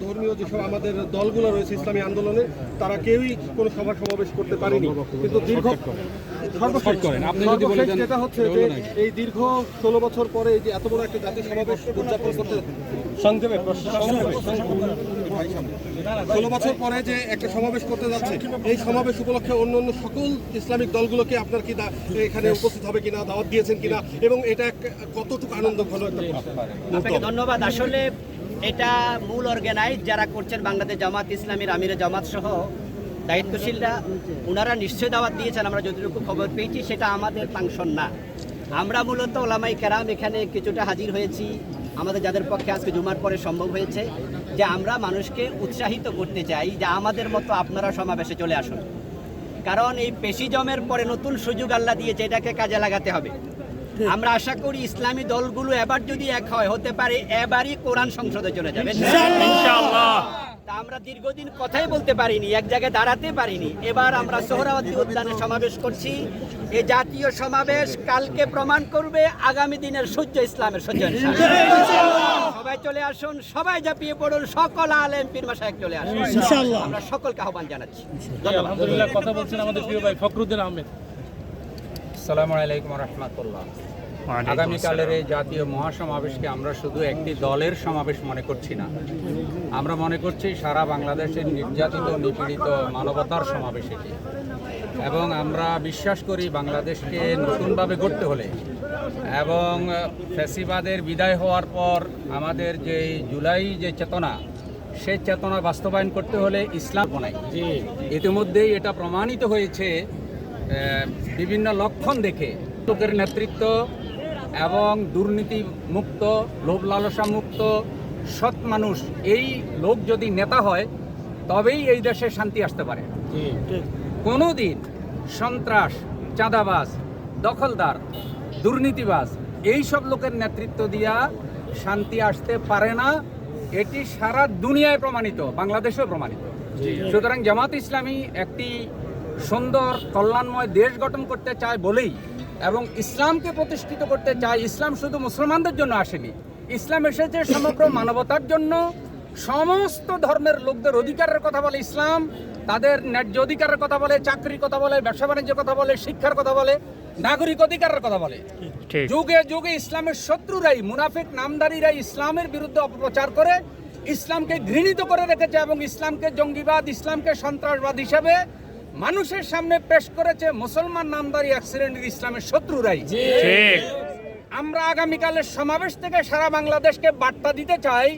ধর্মীয় যেসব আমাদের দলগুলো রয়েছে ইসলামী আন্দোলনে তারা কেউই কোনো সভা সমাবেশ করতে পারেনি। কিন্তু দীর্ঘ সর্বশেষ যেটা হচ্ছে যে এই দীর্ঘ ষোলো বছর পরে এই যে এত বড় একটা জাতীয় সমাবেশ উদযাপন করতে সংক্ষেপে ষোলো বছর পরে যে একটা সমাবেশ করতে যাচ্ছে এই সমাবেশ উপলক্ষে অন্য অন্য সকল ইসলামিক দলগুলোকে আপনার কি দা- এখানে উপস্থিত হবে কিনা দাওয়াত দিয়েছেন কিনা এবং এটা এক- কতটুকু আনন্দ ঘন একটা ধন্যবাদ। আসলে এটা মূল অর্গানাইজ যারা করছেন বাংলাদেশ জামাত ইসলামীর আমিরে জামাত সহ, দায়িত্বশীলরা ওনারা নিশ্চয় দাওয়াত দিয়েছেন, আমরা যতটুকু খবর পেয়েছি, সেটা আমাদের ফাংশন না। আমরা মূলত ওলামাই কেরাম এখানে কিছুটা হাজির হয়েছি, আমাদের যাদের পক্ষে আজকে জুমার পরে সম্ভব হয়েছে, যে আমরা মানুষকে উৎসাহিত করতে চাই, যে আমাদের মতো আপনারা সমাবেশে চলে আসুন। কারণ এই পেশি জমের পরে নতুন সুযোগ আল্লাহ দিয়েছে, এটাকে কাজে লাগাতে হবে। আমরা আশা করি ইসলামী দলগুলো এবার যদি এক হয় হতে পারে এবারই কোরআন সংসদে চলে যাবে। আমরা দীর্ঘদিন কথাই বলতে পারিনি এক জায়গায় দাঁড়াতে পারিনি। এবার আমরা সোহরাওয়ার্দী উদ্যানে সমাবেশ করছি। এই জাতীয় সমাবেশ কালকে প্রমাণ করবে আগামী দিনের সূর্য ইসলামের সূর্য সবাই চলে আসুন সবাই ঝাঁপিয়ে পড়ুন সকল আলেম পীর মাসায় চলে আসুন। আমরা সকলকে আহ্বান জানাচ্ছি। ধন্যবাদ। আলহামদুলিল্লাহ কথা বলছেন আমাদের প্রিয় ভাই ফখরুদ্দিন আহমেদ। সালামু আলাইকুম রহমতুল্লাহ। আগামীকালের এই জাতীয় মহাসমাবেশকে আমরা শুধু একটি দলের সমাবেশ মনে করছি না। আমরা মনে করছি সারা বাংলাদেশের নির্যাতিত নিপীড়িত মানবতার সমাবেশ। এটি এবং আমরা বিশ্বাস করি বাংলাদেশকে নতুনভাবে গড়তে হলে এবং ফ্যাসিবাদের বিদায় হওয়ার পর আমাদের যে জুলাই যে চেতনা সেই চেতনা বাস্তবায়ন করতে হলে ইসলাম বনাই। ইতিমধ্যেই এটা প্রমাণিত হয়েছে বিভিন্ন লক্ষণ দেখে লোকের নেতৃত্ব এবং দুর্নীতি মুক্ত লোভ লালসা মুক্ত সৎ মানুষ এই লোক যদি নেতা হয় তবেই এই দেশে শান্তি আসতে পারে। কোনো দিন সন্ত্রাস চাঁদাবাজ দখলদার দুর্নীতিবাজ এই সব লোকের নেতৃত্ব দিয়া শান্তি আসতে পারে না। এটি সারা দুনিয়ায় প্রমাণিত বাংলাদেশেও প্রমাণিত। সুতরাং জামাত ইসলামী একটি সুন্দর কল্যাণময় দেশ গঠন করতে চায় বলেই এবং ইসলামকে প্রতিষ্ঠিত করতে চায় ইসলাম শুধু মুসলমানদের জন্য আসেনি। ইসলাম এসেছে সমগ্র মানবতার জন্য। সমস্ত ধর্মের লোকদের অধিকারের কথা বলে ইসলাম তাদের ন্যায্য অধিকারের কথা বলে চাকরির কথা বলে ব্যবসা বাণিজ্যের কথা বলে শিক্ষার কথা বলে নাগরিক অধিকারের কথা বলে। যুগে যুগে ইসলামের শত্রুরাই মুনাফিক নামদারিরাই ইসলামের বিরুদ্ধে অপপ্রচার করে ইসলামকে ঘৃণিত করে রেখেছে এবং ইসলামকে জঙ্গিবাদ ইসলামকে সন্ত্রাসবাদ হিসেবে মানুষের সামনে পেশ করেছে মুসলমান নামদারি এক শ্রেণির ইসলামের শত্রুরাই। আমরা আগামীকালের সমাবেশ থেকে সারা বাংলাদেশকে বার্তা দিতে চাই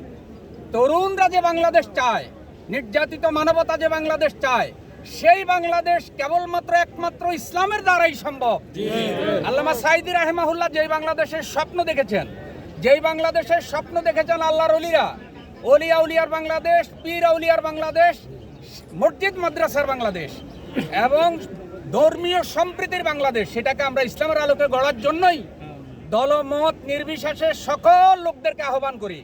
তরুণরা যে বাংলাদেশ চায় নির্যাতিত মানবতা যে বাংলাদেশ চায় সেই বাংলাদেশ কেবলমাত্র একমাত্র ইসলামের দ্বারাই সম্ভব। আল্লামা সাইদি রাহেমাহুল্লাহ যেই বাংলাদেশের স্বপ্ন দেখেছেন যেই বাংলাদেশের স্বপ্ন দেখেছেন আল্লাহর অলিরা অলিয়া উলিয়ার বাংলাদেশ পীর আউলিয়ার বাংলাদেশ মসজিদ মাদ্রাসার বাংলাদেশ। এবং ধর্মীয় সম্প্রীতির বাংলাদেশ, সেটাকে আমরা ইসলামের আলোকে গড়ার জন্যই দলমত নির্বিশেষে সকল লোকদেরকে আহ্বান করি।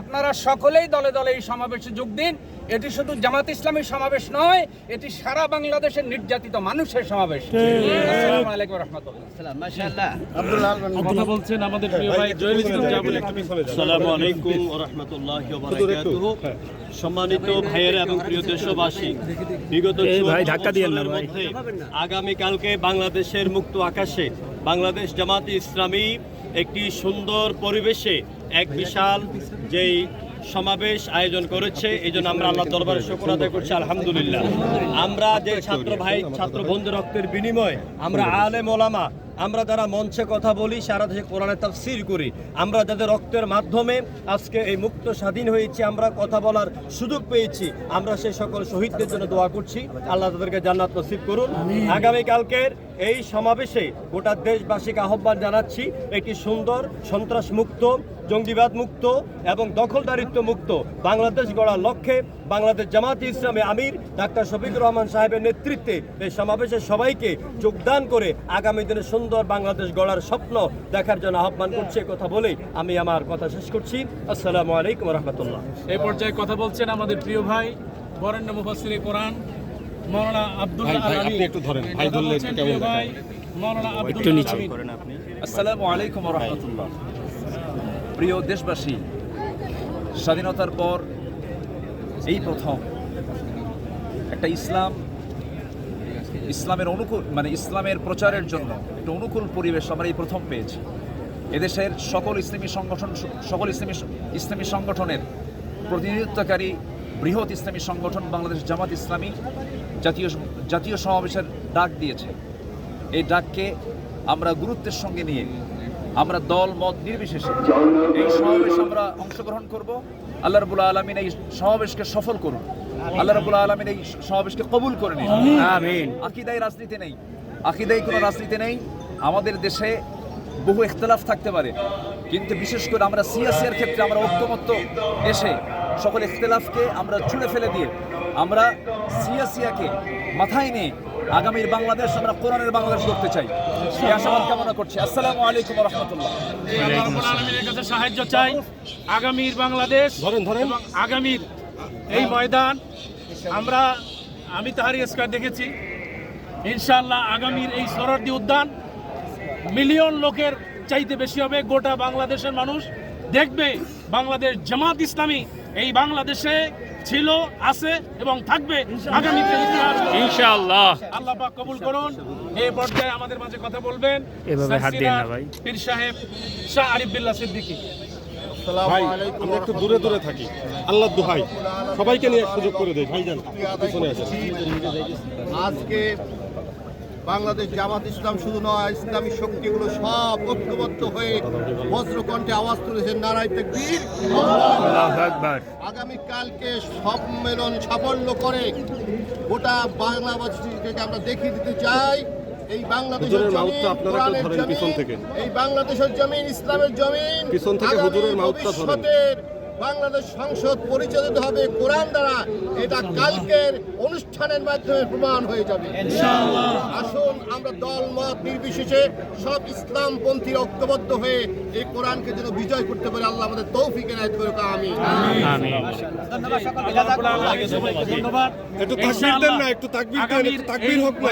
আপনারা সকলেই দলে দলে এই সমাবেশে যোগ দিন। এটি শুধু জামাত ইসলামী সমাবেশ নয় এটি সারা বাংলাদেশের নির্যাতিত মানুষের সমাবেশ। কথা বলছেন আমাদের প্রিয় ভাই জয়েল ইসলাম জাবুল আসসালামু আলাইকুম রাহমাতুল্লাহি ওয়া বারাকাতুহু। সম্মানিত ভাইয়েরা এবং প্রিয় দেশবাসী বিগত ভাই ধাক্কা দিয়েন না মধ্যে আগামী কালকে বাংলাদেশের মুক্ত আকাশে বাংলাদেশ জামাতে ইসলামী একটি সুন্দর পরিবেশে এক বিশাল যেই সমাবেশ আয়োজন করেছে। এই জন্য আমরা আল্লাহ দরবারে শুকর আদায় করছি, আলহামদুলিল্লাহ। আমরা যে ছাত্র ভাই, ছাত্র বন্ধু রক্তের বিনিময়ে আমরা আলেম ওলামা আমরা যারা মঞ্চে কথা বলি সারা দেশে কোরআনের তাফসীর করি। আমরা যাদের রক্তের মাধ্যমে আজকে এই মুক্ত স্বাধীন হয়েছি আমরা কথা বলার সুযোগ পেয়েছি আমরা সেই সকল শহীদদের জন্য দোয়া করছি। আল্লাহ তাদেরকে জান্নাত নসিব করুন। আগামী কালকের এই সমাবেশে গোটা দেশবাসীকে আহ্বান জানাচ্ছি একটি সুন্দর সন্ত্রাস মুক্ত জঙ্গিবাদ মুক্ত এবং দখলদারিত্ব মুক্ত বাংলাদেশ গড়ার লক্ষ্যে বাংলাদেশ জামাত ইসলামে আমির ডাক্তার শফিকুর রহমান সাহেবের নেতৃত্বে এই সমাবেশে সবাইকে যোগদান করে আগামী দিনে সুন্দর বাংলাদেশ গড়ার স্বপ্ন দেখার জন্য আহ্বান করছে কথা বলেই আমি আমার কথা শেষ করছি। আসসালামু আলাইকুম রহমতুল্লাহ। এই পর্যায়ে কথা বলছেন আমাদের প্রিয় ভাই বরেণ্য মুফাসসির কোরআন মাওলানা আব্দুল্লাহ ভাই, একটু ধরেন। ভাই ধরলে কেমন ভাই মাওলানা আব্দুল্লাহ আলামী আসসালামু আলাইকুম রহমতুল্লাহ। প্রিয় দেশবাসী স্বাধীনতার পর এই প্রথম একটা ইসলাম ইসলামের অনুকূল মানে ইসলামের প্রচারের জন্য একটা অনুকূল পরিবেশ আমরা এই প্রথম পেয়েছি। এদেশের সকল ইসলামী সংগঠন, সকল ইসলামী ইসলামী সংগঠনের প্রতিনিধিত্বকারী বৃহৎ ইসলামী সংগঠন বাংলাদেশ জামাত ইসলামী জাতীয় জাতীয় সমাবেশের ডাক দিয়েছে। এই ডাককে আমরা গুরুত্বের সঙ্গে নিয়ে আমরা দল, মত নির্বিশেষে এই সমাবেশ আমরা অংশগ্রহণ করব। আল্লাহ রবুল আলমিন এই সমাবেশকে সফল করুন। আল্লাহ রবুল আলমিন এই সমাবেশকে কবুল করে নিন আকিদায় রাজনীতি নেই। আকিদায় কোনো রাজনীতি নেই। আমাদের দেশে বহু ইখতলাফ থাকতে পারে। কিন্তু বিশেষ করে আমরা সিয়াসিয়ার ক্ষেত্রে আমরা ঐক্যমত্য এসে সকল ইখতলাফকে আমরা ছুঁড়ে ফেলে দিয়ে আমরা সিয়াসিয়াকে মাথায় নিয়ে আগামীর বাংলাদেশ আমরা কোরআনের বাংলাদেশ করতে চাই। আশাবাদ কামনা করছি। আসসালামু আলাইকুম রহমতুল্লাহ। আল্লাহ কাছে সাহায্য চাই। আগামীর বাংলাদেশ ধরেন, ধরেন। আগামীর এই ময়দান আমরা আমি তাহারি স্কোয়ার দেখেছি। ইনশাল্লাহ আগামীর এই সরদি উদ্যান মিলিয়ন লোকের চাইতে বেশি হবে। গোটা বাংলাদেশের মানুষ দেখবে বাংলাদেশ জামাত ইসলামী এই বাংলাদেশে ছিল আছে এবং থাকবে আগামীতে ইনশাআল্লাহ। আল্লাহ পাক কবুল করুন। এই পর্যায়ে আমাদের মাঝে কথা বলবেন এভাবে হাত দিন না ভাই। পীর সাহেব শাহ আরিফ বিল্লাহ সিদ্দিকী। ভাই আমরা একটু দূরে দূরে থাকি। আল্লাহ দোহাই। সবাইকে নিয়ে সুযোগ করে দেয় ভাইজান পিছনে আছে আজকে বাংলাদেশ জামাত ইসলাম শুধু নয় ইসলামী শক্তিগুলো সব ঐক্যবদ্ধ হয়ে বজ্রকণ্ঠে আওয়াজ তুলেছেন নারায় তেকবীর। আগামীকালকে সম্মেলন সাফল্য করে গোটা বাংলাবাসীকে আমরা দেখিয়ে দিতে চাই। এই বাংলাদেশের মাউথটা আপনারা কেউ ধরেন পিছন থেকে। এই বাংলাদেশের জমিন ইসলামের জমিন পিছন থেকে হুজুরের মাউথটা ধরেন। বাংলাদেশ সংসদ পরিচালিত হবে কোরআন দ্বারা। এটা কালকের অনুষ্ঠানের মাধ্যমে প্রমাণ হয়ে যাবে। আসুন আমরা দল মত নির্বিশেষে সব ইসলামপন্থী ঐক্যবদ্ধ হয়ে এই কোরআনকে যেন বিজয় করতে পারে আল্লাহ আমাদের তৌফিক এনায়ত করুক। আমি ধন্যবাদ একটু তাকবীর দেন না একটু তাকবীর দেন একটু তাকবীর হোক না।